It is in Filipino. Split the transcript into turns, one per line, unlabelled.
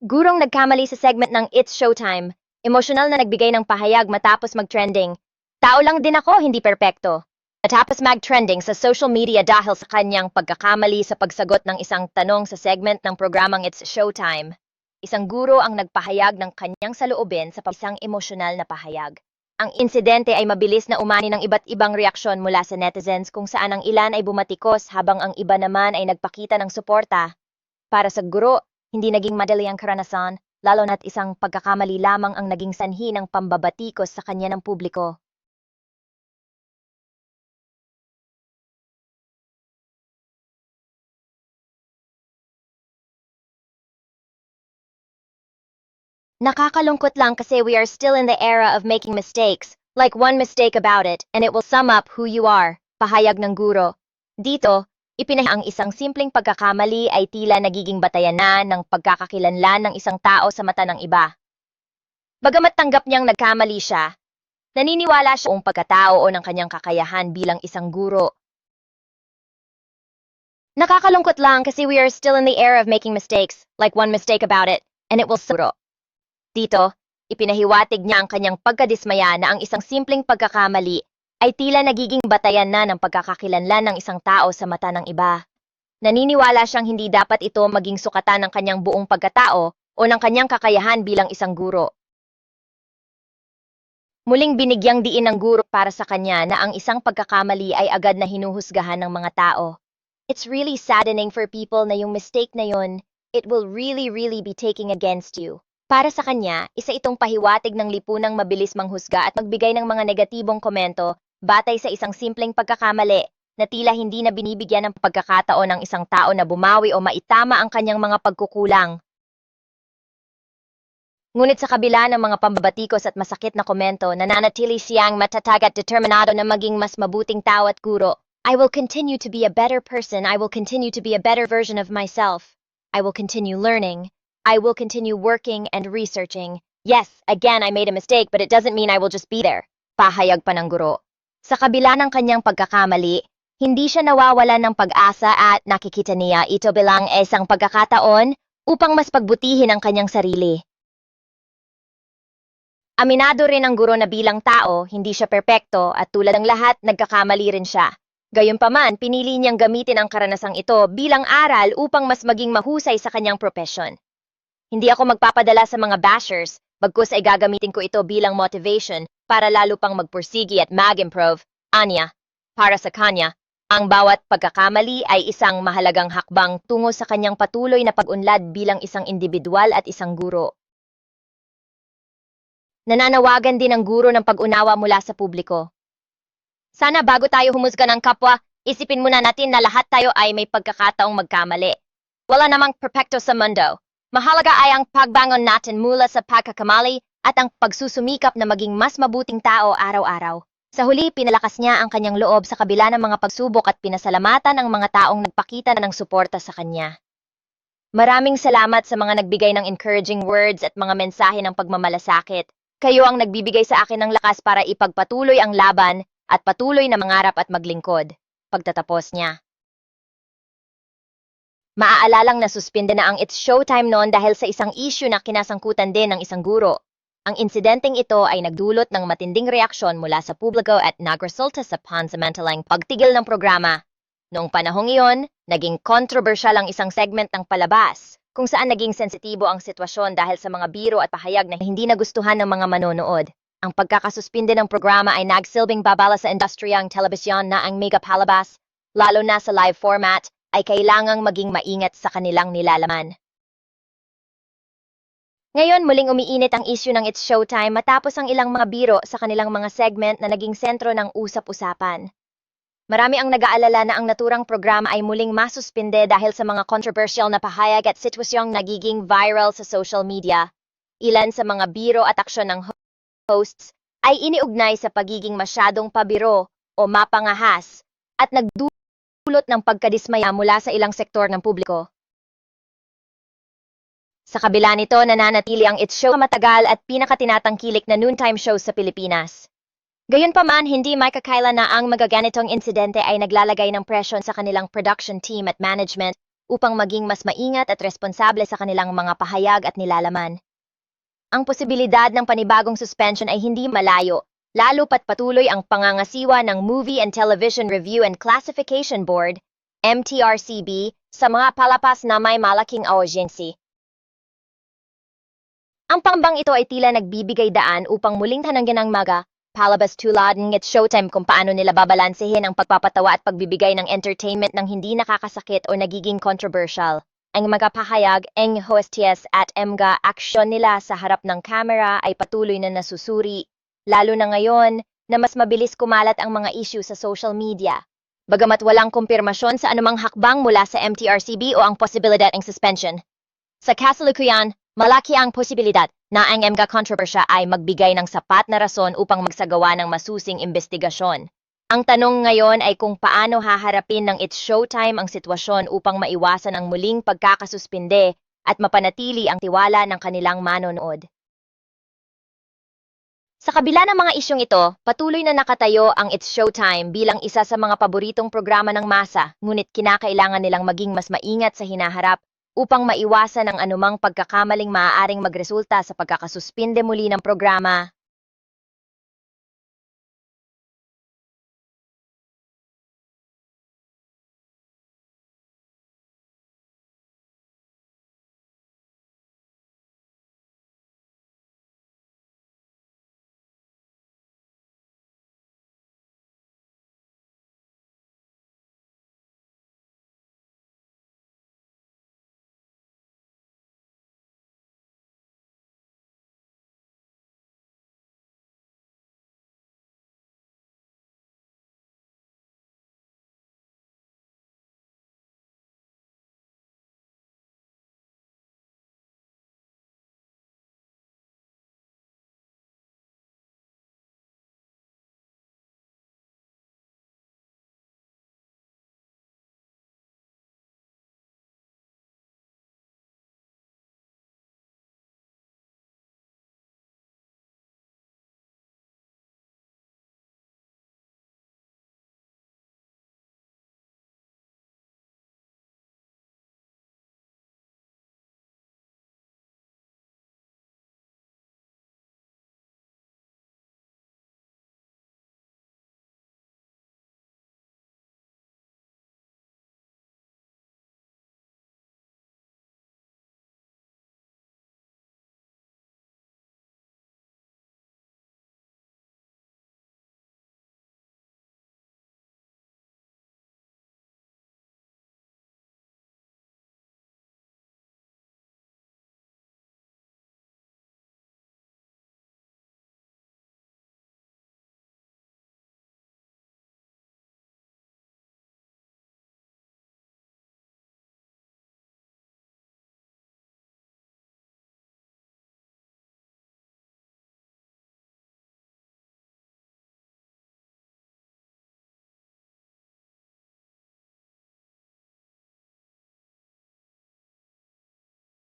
Gurong nagkamali sa segment ng It's Showtime. Emosyonal na nagbigay ng pahayag matapos mag-trending. Tao lang din ako, hindi perpekto. Matapos mag-trending sa social media dahil sa kanyang pagkakamali sa pagsagot ng isang tanong sa segment ng programang It's Showtime. Isang guro ang nagpahayag ng kanyang saloobin sa isang emosyonal na pahayag. Ang insidente ay mabilis na umani ng iba't ibang reaksyon mula sa netizens kung saan ang ilan ay bumatikos habang ang iba naman ay nagpakita ng suporta. Para sa guro, hindi naging madali ang karanasan, lalo na't isang pagkakamali lamang ang naging sanhi ng pambabatikos sa kanya ng publiko. Nakakalungkot lang kasi we are still in the era of making mistakes, like one mistake about it, and it will sum up who you are, pahayag ng guro. Dito, ipinah ang isang simpleng pagkakamali ay tila nagiging batayan na ng pagkakakilanlan ng isang tao sa mata ng iba. Bagamat tanggap niyang nagkamali siya, naniniwala siya kung pagkatao o ng kanyang kakayahan bilang isang guro. Nakakalungkot lang kasi we are still in the era of making mistakes, like one mistake about it, and it will suro. Dito, ipinahiwatig niya ang kanyang pagkadismaya na ang isang simpleng pagkakamali ay tila nagiging batayan na ng pagkakakilanlan ng isang tao sa mata ng iba. Naniniwala siyang hindi dapat ito maging sukatan ng kanyang buong pagkatao o ng kanyang kakayahan bilang isang guro. Muling binigyang diin ng guro para sa kanya na ang isang pagkakamali ay agad na hinuhusgahan ng mga tao. It's really saddening for people na yung mistake na yun, it will really really be taking against you. Para sa kanya, isa itong pahiwatig ng lipunang mabilis manghusga at magbigay ng mga negatibong komento batay sa isang simpleng pagkakamali na tila hindi na binibigyan ng pagkakataon ng isang tao na bumawi o maitama ang kanyang mga pagkukulang. Ngunit sa kabila ng mga pambabatikos at masakit na komento, nananatili siyang matatag at determinado na maging mas mabuting tao at guro. I will continue to be a better person. I will continue to be a better version of myself. I will continue learning. I will continue working and researching. Yes, again, I made a mistake, but it doesn't mean I will just be there. Pahayag pa ng guro. Sa kabila ng kanyang pagkakamali, hindi siya nawawala ng pag-asa at nakikita niya ito bilang isang pagkakataon upang mas pagbutihin ang kanyang sarili. Aminado rin ang guro na bilang tao, hindi siya perpekto at tulad ng lahat, nagkakamali rin siya. Gayunpaman, pinili niyang gamitin ang karanasang ito bilang aral upang mas maging mahusay sa kanyang profesyon. Hindi ako magpapadala sa mga bashers, bagkus ay gagamitin ko ito bilang motivation para lalo pang magpursigi at mag-improve. Anya, para sa kanya, ang bawat pagkakamali ay isang mahalagang hakbang tungo sa kanyang patuloy na pag-unlad bilang isang individual at isang guro. Nananawagan din ang guro ng pag-unawa mula sa publiko. Sana bago tayo humusga ng kapwa, isipin muna natin na lahat tayo ay may pagkakataong magkamali. Wala namang perpekto sa mundo. Mahalaga ay ang pagbangon natin mula sa pagkakamali at ang pagsusumikap na maging mas mabuting tao araw-araw. Sa huli, pinalakas niya ang kanyang loob sa kabila ng mga pagsubok at pinasalamatan ang mga taong nagpakita na ng suporta sa kanya. Maraming salamat sa mga nagbigay ng encouraging words at mga mensahe ng pagmamalasakit. Kayo ang nagbibigay sa akin ng lakas para ipagpatuloy ang laban at patuloy na mangarap at maglingkod. Pagtatapos niya. Maaalalang nasuspinde na ang It's Showtime noon dahil sa isang issue na kinasangkutan din ng isang guro. Ang insidenteng ito ay nagdulot ng matinding reaksyon mula sa publiko at nagresulta sa pansamantalang pagtigil ng programa. Noong panahong iyon, naging kontrobersyal ang isang segment ng palabas, kung saan naging sensitibo ang sitwasyon dahil sa mga biro at pahayag na hindi nagustuhan ng mga manonood. Ang pagkakasuspinde ng programa ay nagsilbing babala sa industriyang telebisyon na ang mega palabas, lalo na sa live format, ay kailangang maging maingat sa kanilang nilalaman. Ngayon muling umiinit ang issue ng It's Showtime matapos ang ilang mga biro sa kanilang mga segment na naging sentro ng usap-usapan. Marami ang nag-aalala na ang naturang programa ay muling masuspinde dahil sa mga controversial na pahayag at sitwasyong nagiging viral sa social media. Ilan sa mga biro at aksyon ng hosts ay iniugnay sa pagiging masyadong pabiro o mapangahas at nagdulot ng pagkadismaya mula sa ilang sektor ng publiko. Sa kabila nito, nananatili ang It's Show matagal at pinakatinatangkilik na noontime show sa Pilipinas. Gayunpaman, hindi makakaila na ang magaganitong insidente ay naglalagay ng presyon sa kanilang production team at management upang maging mas maingat at responsable sa kanilang mga pahayag at nilalaman. Ang posibilidad ng panibagong suspension ay hindi malayo, lalo pat patuloy ang pangangasiwa ng Movie and Television Review and Classification Board, MTRCB, sa mga palapas na may malaking audiency. Ang pambang ito ay tila nagbibigay daan upang muling tanangin ang mga palabas tulad ng It's Showtime kung paano nila babalansehin ang pagpapatawa at pagbibigay ng entertainment ng hindi nakakasakit o nagiging controversial. Ang mga pahayag ng hostess at mga aksyon nila sa harap ng kamera ay patuloy na nasusuri, lalo na ngayon na mas mabilis kumalat ang mga issue sa social media. Bagamat walang kumpirmasyon sa anumang hakbang mula sa MTRCB o ang posibilidad ng suspension. Sa kasalukuyan, malaki ang posibilidad na ang mga kontrobersya ay magbigay ng sapat na rason upang magsagawa ng masusing investigasyon. Ang tanong ngayon ay kung paano haharapin ng It's Showtime ang sitwasyon upang maiwasan ang muling pagkakasuspinde at mapanatili ang tiwala ng kanilang manonood. Sa kabila ng mga isyong ito, patuloy na nakatayo ang It's Showtime bilang isa sa mga paboritong programa ng masa, ngunit kinakailangan nilang maging mas maingat sa hinaharap upang maiwasan ang anumang pagkakamaling maaaring magresulta sa pagkakasuspinde muli ng programa.